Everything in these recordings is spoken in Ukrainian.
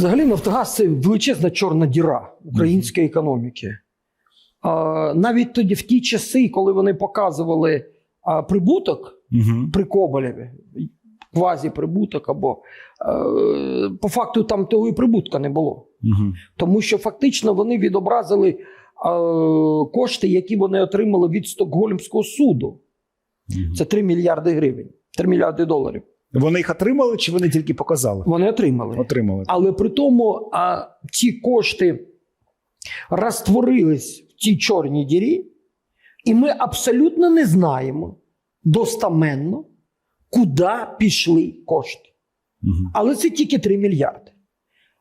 Взагалі, Нафтогаз це величезна чорна діра української економіки. Навіть тоді, в ті часи, коли вони показували прибуток при Коболєві, квазі-прибуток, або е, по факту там того і прибутка не було. Тому що фактично вони відобразили е, кошти, які вони отримали від Стокгольмського суду. Це 3 мільярди гривень, 3 мільярди доларів. Вони їх отримали чи вони тільки показали? Вони отримали. Отримали. Але при тому а, ці кошти розтворились в цій чорній дірі, і ми абсолютно не знаємо достаменно, куди пішли кошти. Угу. Але це тільки 3 мільярди.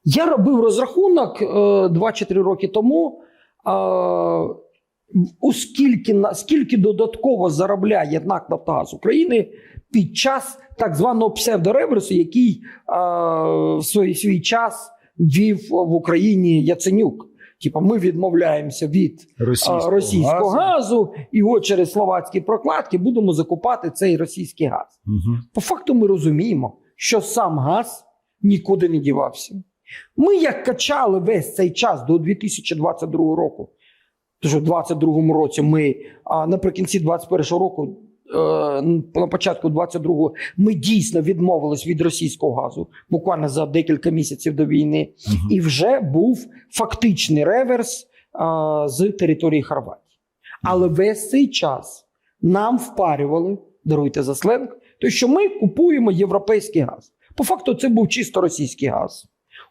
Я робив розрахунок е, 2 чи 3 роки тому, е, оскільки, скільки додатково заробляє НАК Нафтогаз України під час так званого псевдореверсу, який в свій, свій час ввів в Україні Яценюк. Типа, ми відмовляємося від Російського, російського газу, і от через словацькі прокладки будемо закупати цей російський газ. Угу. По факту ми розуміємо, що сам газ нікуди не дівався. Ми як качали весь цей час до 2022 року. Тож у 2022 році ми а наприкінці 2021 року, е, на початку 2022 ми дійсно відмовились від російського газу буквально за декілька місяців до війни, Угу. і вже був фактичний реверс а, з території Хорватії. Але весь цей час нам впарювали, даруйте за сленг, то що ми купуємо європейський газ. По факту, це був чисто російський газ.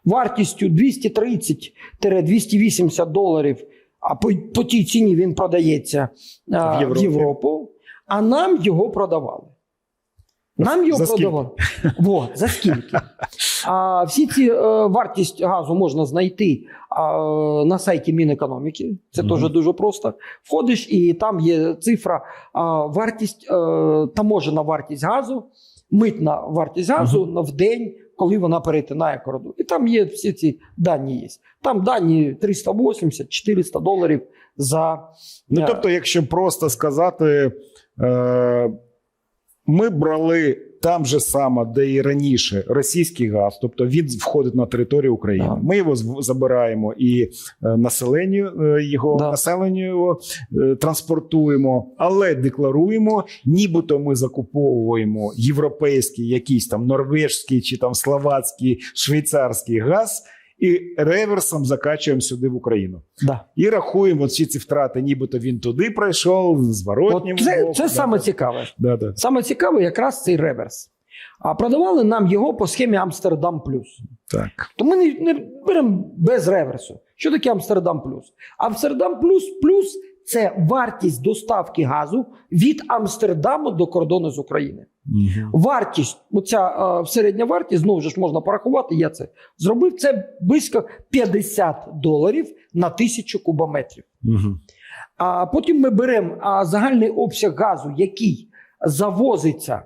Вартістю 230-280 доларів, а по, по тій ціні він продається а, В в, Європу, а нам його продавали. Нам його За продавали. Вот, за скільки? А, всі ці е, вартість газу можна знайти а, на сайті Мінекономіки. Це Мгм. теж дуже просто. Входиш, і там є цифра а, вартість, е, таможена вартість газу, митна вартість газу на в день, коли вона перетинає кордон. І там є всі ці дані. Є. Там дані 380-400 доларів за Ну е, тобто, якщо просто сказати, е, ми брали там же саме, де і раніше російський газ, тобто він входить на територію України. Да. Ми його забираємо і е, населенню е, його Да. населенню його е, транспортуємо, але декларуємо, нібито ми закуповуємо європейський, якийсь там норвежський чи там словацький, швейцарський газ. І реверсом закачуємо сюди в Україну. да. І рахуємо всі ці втрати, нібито він туди пройшов, зворотнім. От це, боку. це Да, саме да. цікаве. Да, да. Саме цікаве якраз цей реверс. А продавали нам його по схемі Амстердам Плюс. Так. То ми не, не беремо без реверсу. Що таке Амстердам Плюс? Амстердам Плюс плюс це вартість доставки газу від Амстердаму до кордону з України. Угу. Вартість, оця е, середня вартість, знову ж можна порахувати. Я це зробив. Це близько 50 доларів на тисячу кубометрів. Угу. А потім ми беремо а, загальний обсяг газу, який завозиться,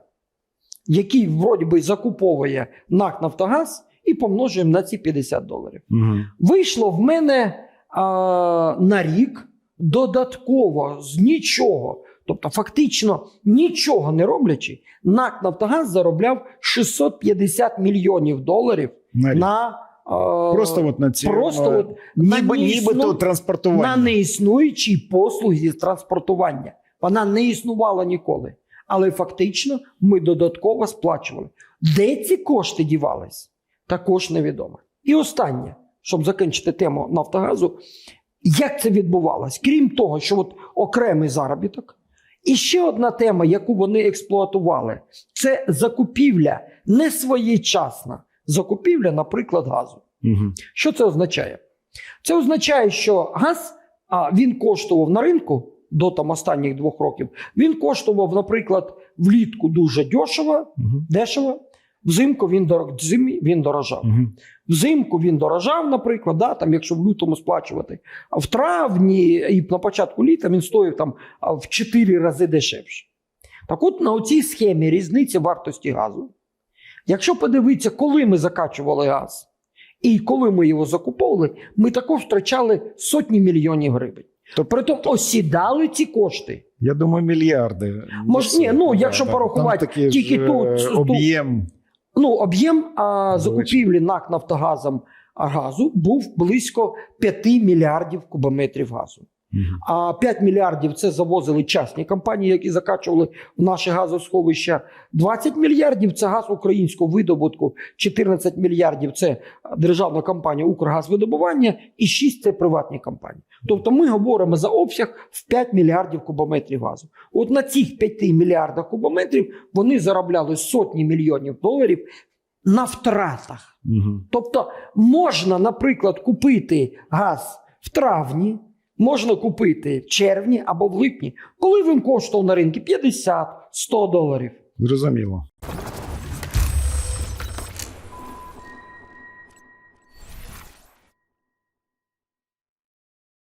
який вроді би закуповує НАК Нафтогаз, і помножуємо на ці 50 доларів. Угу. Вийшло в мене а, на рік додатково з нічого, тобто фактично нічого не роблячи, НАК Нафтогаз заробляв 650 мільйонів доларів на а, Просто от на ці просто е, от на ніби, неісну- нібито транспортування. на неіснуючій послузі з транспортування. Вона не існувала ніколи. Але фактично ми додатково сплачували. Де ці кошти дівались, також невідомо. І останнє, щоб закінчити тему Нафтогазу, як це відбувалось? Крім того, що от окремий заробіток. І ще одна тема, яку вони експлуатували, це закупівля не своєчасна. Закупівля, наприклад, газу. Угу. Що це означає? Це означає, що газ а, він коштував на ринку до там останніх двох років. Він коштував, наприклад, влітку дуже дешево, Угу. дешево. Взимку він дорог, він дорожав. Угу. Взимку він дорожав, наприклад, да, там, якщо в лютому сплачувати. А в травні і на початку літа він стоїв там в 4 рази дешевше. Так от на цій схемі різниці вартості газу. Якщо подивитися, коли ми закачували газ і коли ми його закуповували, ми також втрачали сотні мільйонів гривень. Тобто- Притом осідали ці кошти. Я думаю, мільярди. Мож- ні, ну, якщо да. порахувати тільки тут, е, тут. об'єм. Ну, об'єм а, закупівлі НАК Нафтогазом газу був близько 5 мільярдів кубометрів газу. А 5 мільярдів це завозили частні компанії, які закачували в наші газосховища. 20 мільярдів це газ українського видобутку, 14 мільярдів це державна компанія Укргазвидобування, і 6 це приватні компанії. Тобто ми говоримо за обсяг в 5 мільярдів кубометрів газу. От на цих 5 мільярдах кубометрів вони заробляли сотні мільйонів доларів на втратах. Угу. Тобто можна, наприклад, купити газ в травні, можна купити в червні або в липні, коли він коштував на ринку 50-100 доларів. Зрозуміло.